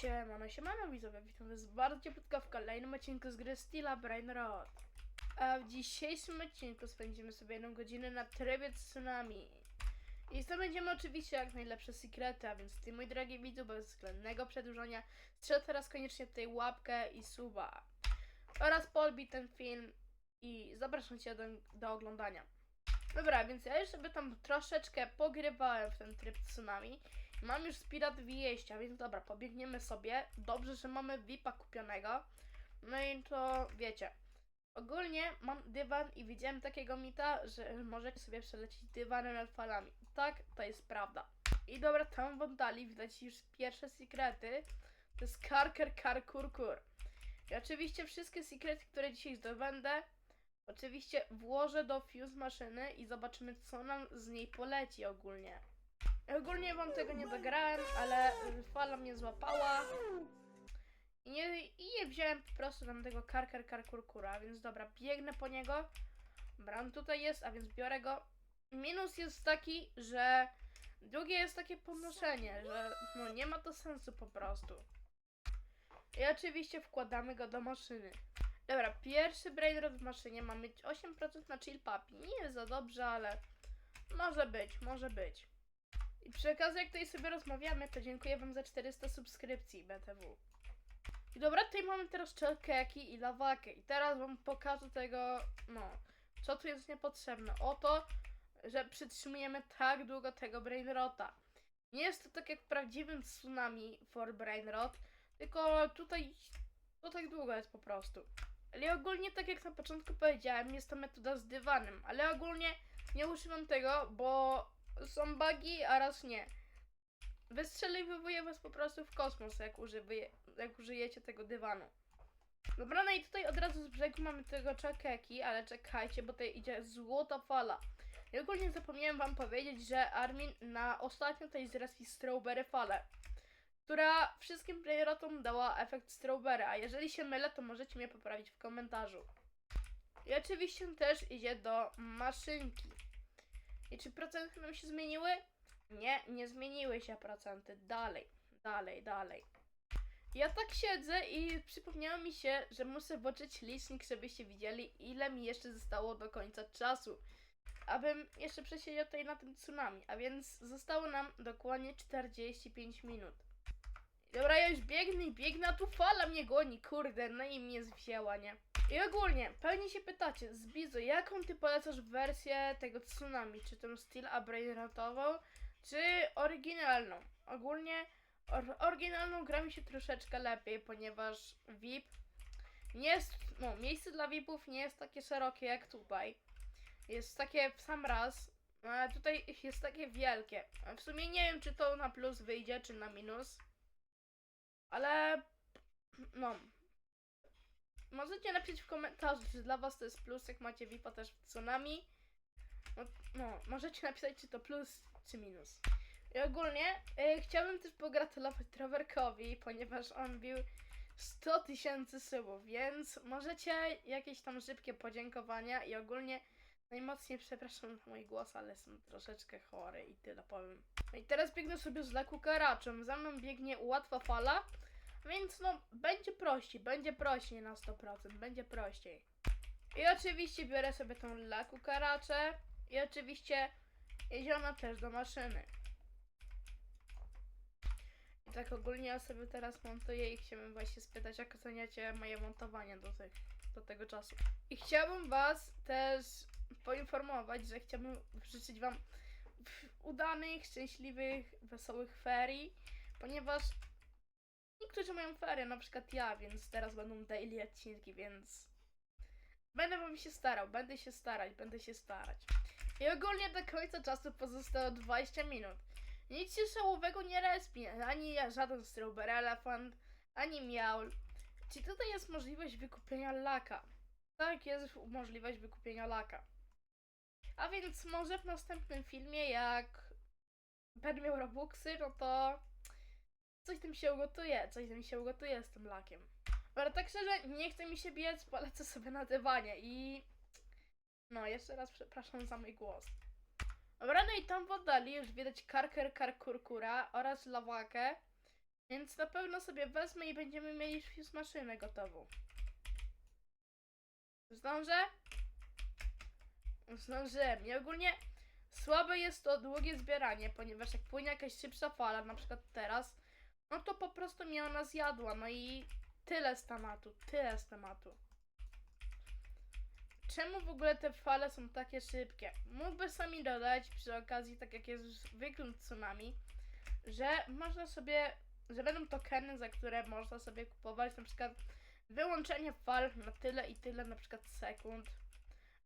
Siemano, siemano widzowie, witam was bardzo cieplutko w kolejnym odcinku z gry Stila Brain Rot. A w dzisiejszym odcinku spędzimy sobie jedną godzinę na trybie tsunami. I zdobędziemy oczywiście jak najlepsze sekrety, a więc ty mój drogi widzu, bez względnego przedłużania, strzel teraz koniecznie tutaj łapkę i suba. Oraz polbi ten film i zapraszam cię do, do oglądania. Dobra, więc ja już sobie tam troszeczkę pogrywałem w ten tryb tsunami. Mam już Spirit 200, a więc dobra, pobiegniemy sobie. Dobrze, że mamy VIPa kupionego. No i to wiecie. Ogólnie mam dywan i widziałem takiego mita, że możecie sobie przelecieć dywanem nad falami. Tak, to jest prawda. I dobra, tam w oddali widać już pierwsze sekrety. To jest karker kar kur kur. I oczywiście wszystkie sekrety, które dzisiaj zdobędę, oczywiście włożę do fuse maszyny i zobaczymy, co nam z niej poleci ogólnie. Ogólnie wam tego nie zagrałem, ale y, fala mnie złapała. I nie, I nie wziąłem po prostu tam tego karker karkurkura, więc dobra, biegnę po niego. On tutaj jest, a więc biorę go. Minus jest taki, że drugie jest takie podnoszenie, że no nie ma to sensu po prostu. I oczywiście wkładamy go do maszyny. Dobra, pierwszy brainrot w maszynie ma mieć 8% na chill papi. Nie jest za dobrze, ale może być, może być. I przy okazji, jak tutaj sobie rozmawiamy, to dziękuję Wam za 400 subskrypcji BTW. I dobra, tutaj mamy teraz czelkeki i lawakę. I teraz Wam pokażę tego, no, co tu jest niepotrzebne. Oto, że przytrzymujemy tak długo tego brainrota. Nie jest to tak jak w prawdziwym tsunami for brainrot, tylko tutaj to tak długo jest po prostu. Ale ogólnie, tak jak na początku powiedziałem, jest to metoda z dywanem, ale ogólnie nie używam tego, bo są bugi, a raz nie. Wystrzeliwuje was po prostu w kosmos, jak, jak użyjecie tego dywanu. Dobra, no i tutaj od razu z brzegu mamy tego czekeki, ale czekajcie, bo tutaj idzie złota fala. I ogólnie zapomniałem wam powiedzieć, że Armin na ostatnio tutaj zrespi strawberry falę, która wszystkim playerotom dała efekt strawberry, a jeżeli się mylę, to możecie mnie poprawić w komentarzu. I oczywiście też idzie do maszynki. I czy procenty nam się zmieniły? Nie, nie zmieniły się procenty. Dalej, dalej, dalej. Ja tak siedzę i przypomniało mi się, że muszę włączyć licznik, żebyście widzieli, ile mi jeszcze zostało do końca czasu. Abym jeszcze przesiedział tutaj na tym tsunami. A więc zostało nam dokładnie 45 minut. Dobra, ja już biegnę i biegnę, a tu fala mnie goni, kurde, no i mnie wzięła, nie? I ogólnie, pewnie się pytacie, Zbizu, jaką ty polecasz wersję tego tsunami? Czy tą Steel Abrainratową, czy oryginalną? Ogólnie, or oryginalną gra mi się troszeczkę lepiej, ponieważ VIP nie jest, no, miejsce dla VIPów nie jest takie szerokie jak tutaj. Jest takie w sam raz, tutaj jest takie wielkie. W sumie nie wiem, czy to na plus wyjdzie, czy na minus. Ale, no, Możecie napisać w komentarzu, czy dla was to jest plus, jak macie VIPa też w tsunami. No, no możecie napisać, czy to plus, czy minus. I ogólnie y, chciałbym też pogratulować Trawerkowi, ponieważ on bił 100 tysięcy subów, więc możecie jakieś tam szybkie podziękowania i ogólnie najmocniej przepraszam za mój głos, ale jestem troszeczkę chory i tyle powiem. No i teraz biegnę sobie z leku karaczem, za mną biegnie łatwa fala, więc no, będzie prościej, będzie prościej na 100%, będzie prościej. I oczywiście biorę sobie tą laku karaczę i oczywiście jeziona też do maszyny. I tak ogólnie ja sobie teraz montuję i chciałbym właśnie spytać, jak oceniacie moje montowanie do, tych, do tego czasu. I chciałbym was też poinformować, że chciałbym życzyć wam udanych, szczęśliwych, wesołych ferii, ponieważ Niektórzy mają ferie, na przykład ja, więc teraz będą daily odcinki, więc będę wam się starał, będę się starać, będę się starać. I ogólnie do końca czasu pozostało 20 minut. Nic się szałowego nie respi, ani ja, żaden Strawberry Elephant, ani Miaul. Czy tutaj jest możliwość wykupienia laka? Tak, jest możliwość wykupienia laka. A więc może w następnym filmie, jak będę miał Robuxy, no to coś tam się ugotuje, coś tam się ugotuje z tym lakiem. Ale tak szczerze, nie chce mi się biec, polecę sobie na dywanie i... No, jeszcze raz przepraszam za mój głos. Dobra, no i tam w oddali już widać karker karkurkura oraz lawakę. Więc na pewno sobie wezmę i będziemy mieli fuse maszynę gotową. Zdążę? Zdążyłem. I ogólnie słabe jest to długie zbieranie, ponieważ jak płynie jakaś szybsza fala, na przykład teraz, no to po prostu mnie ona zjadła. No i tyle z tematu, tyle z tematu. Czemu w ogóle te fale są takie szybkie? Mógłby sami dodać przy okazji, tak jak jest zwykłym tsunami, że można sobie, że będą tokeny, za które można sobie kupować na przykład wyłączenie fal na tyle i tyle na przykład sekund,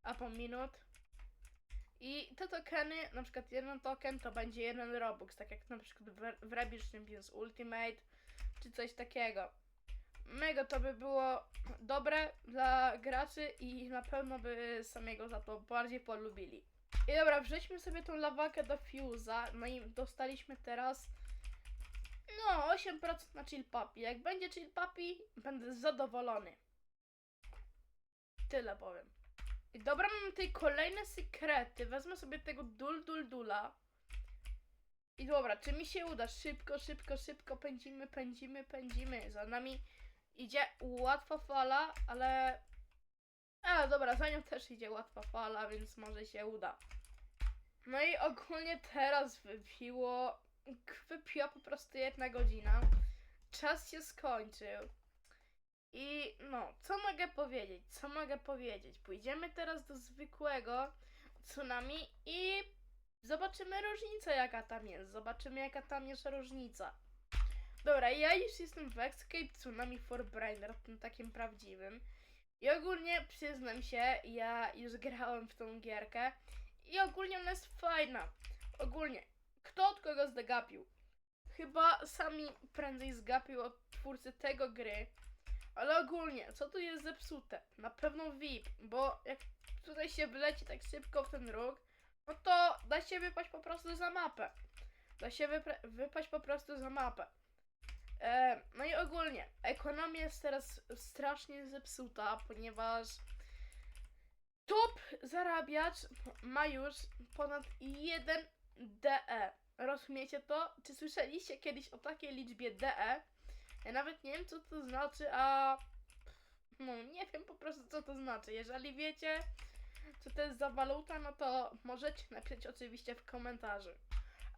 a po minut. I te tokeny, na przykład jeden token to będzie jeden Robux, tak jak na przykład w, Rabbids Champions Ultimate, czy coś takiego. Mega to by było dobre dla graczy i na pewno by samego za to bardziej polubili. I dobra, wrzućmy sobie tą lawakę do fuse'a, no i dostaliśmy teraz no 8% na chill puppy. Jak będzie chill puppy, będę zadowolony. Tyle powiem. Dobra, mam tutaj kolejne sekrety. Wezmę sobie tego dul dul dula. I dobra, czy mi się uda? Szybko, szybko, szybko pędzimy, pędzimy, pędzimy. Za nami idzie łatwa fala, ale... A, dobra, za nią też idzie łatwa fala, więc może się uda. No i ogólnie teraz wypiło... Wypiła po prostu jedna godzina. Czas się skończył. I no, co mogę powiedzieć? Co mogę powiedzieć? Pójdziemy teraz do zwykłego tsunami i zobaczymy różnicę, jaka tam jest. Zobaczymy, jaka tam jest różnica. Dobra, ja już jestem w Escape Tsunami for Brainer, tym takim prawdziwym. I ogólnie przyznam się, ja już grałem w tą gierkę i ogólnie ona jest fajna. Ogólnie, kto od kogo zdegapił? Chyba sami prędzej zgapił od twórcy tego gry. Ale ogólnie, co tu jest zepsute? Na pewno VIP, bo jak tutaj się wyleci tak szybko w ten róg, no to da się wypaść po prostu za mapę. Da się wypaść po prostu za mapę. E, no i ogólnie, ekonomia jest teraz strasznie zepsuta, ponieważ top zarabiacz ma już ponad 1 DE. Rozumiecie to? Czy słyszeliście kiedyś o takiej liczbie DE? Ja nawet nie wiem, co to znaczy, a. No, nie wiem po prostu, co to znaczy. Jeżeli wiecie, co to jest za waluta, no to możecie napisać oczywiście w komentarzu.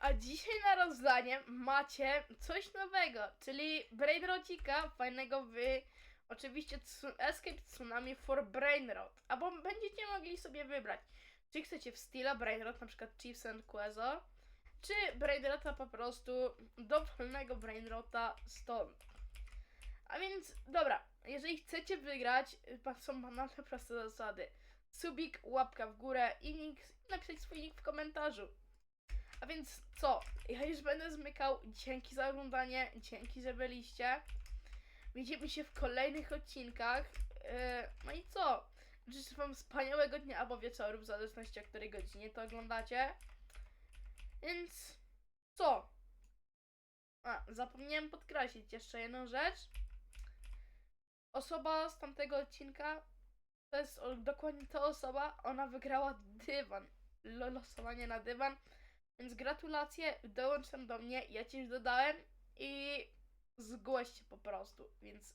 A dzisiaj na rozdanie macie coś nowego, czyli Brainrodzika, fajnego w oczywiście Escape Tsunami for Brainrot. Albo będziecie mogli sobie wybrać, czy chcecie w styla Brainrot, na przykład Chiefs and Queso, czy Brainrota po prostu dowolnego Brainrota stąd. A więc, dobra, jeżeli chcecie wygrać, y, są banalne proste zasady. Subik, łapka w górę i nick, napisać swój nick w komentarzu. A więc co? Ja już będę zmykał. Dzięki za oglądanie, dzięki, że byliście. Widzimy się w kolejnych odcinkach. Yy, no i co? Życzę Wam wspaniałego dnia albo wieczoru, w zależności o której godzinie to oglądacie. Więc co? A, zapomniałem podkreślić jeszcze jedną rzecz. Osoba z tamtego odcinka to jest dokładnie ta osoba, ona wygrała dywan. Lo- Losowanie na dywan. Więc gratulacje, dołącz tam do mnie, ja ci już dodałem i zgłoś się po prostu, więc...